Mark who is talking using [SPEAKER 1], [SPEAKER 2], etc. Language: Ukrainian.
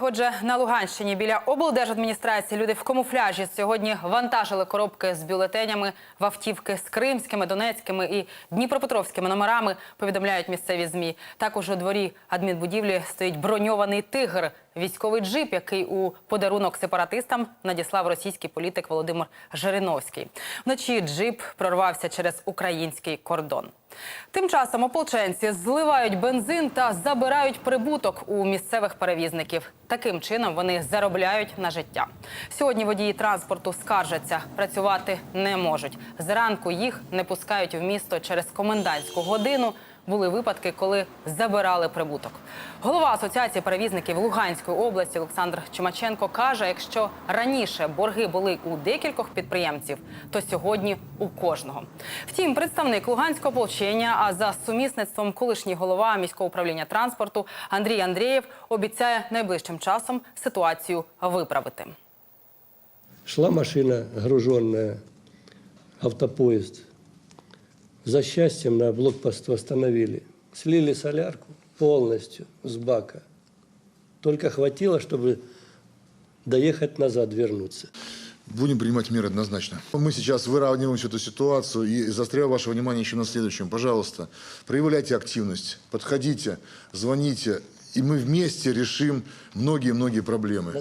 [SPEAKER 1] Отже, на Луганщині біля облдержадміністрації люди в камуфляжі сьогодні вантажили коробки з бюлетенями в автівки з кримськими, донецькими і дніпропетровськими номерами. Повідомляють місцеві змі. Також у дворі адмінбудівлі стоїть броньований тигр, військовий джип, який у подарунок сепаратистам надіслав російський політик Володимир Жириновський. Вночі джип прорвався через український кордон. Тим часом ополченці зливають бензин та забирають прибуток у місцевих перевізників. Таким чином вони заробляють на життя. Сьогодні водії транспорту скаржаться, працювати не можуть. Зранку їх не пускають в місто через комендантську годину. Були випадки, коли забирали прибуток. Голова асоціації перевізників Луганської області Олександр Чумаченко каже: якщо раніше борги були у декількох підприємців, то сьогодні у кожного. Втім, представник Луганського ополчення, а за сумісництвом колишній голова міського управління транспорту Андрій Андрієв обіцяє найближчим часом ситуацію виправити.
[SPEAKER 2] Шла машина, груженная, автопоезд. За счастьем на блокпост остановили. Слили солярку полностью с бака. Только хватило, чтобы доехать назад, вернуться.
[SPEAKER 3] Будем принимать меры однозначно. Мы сейчас выравниваем всю эту ситуацию и застряю ваше внимание еще на следующем. Пожалуйста, проявляйте активность, подходите, звоните, и мы вместе решим многие-многие проблемы.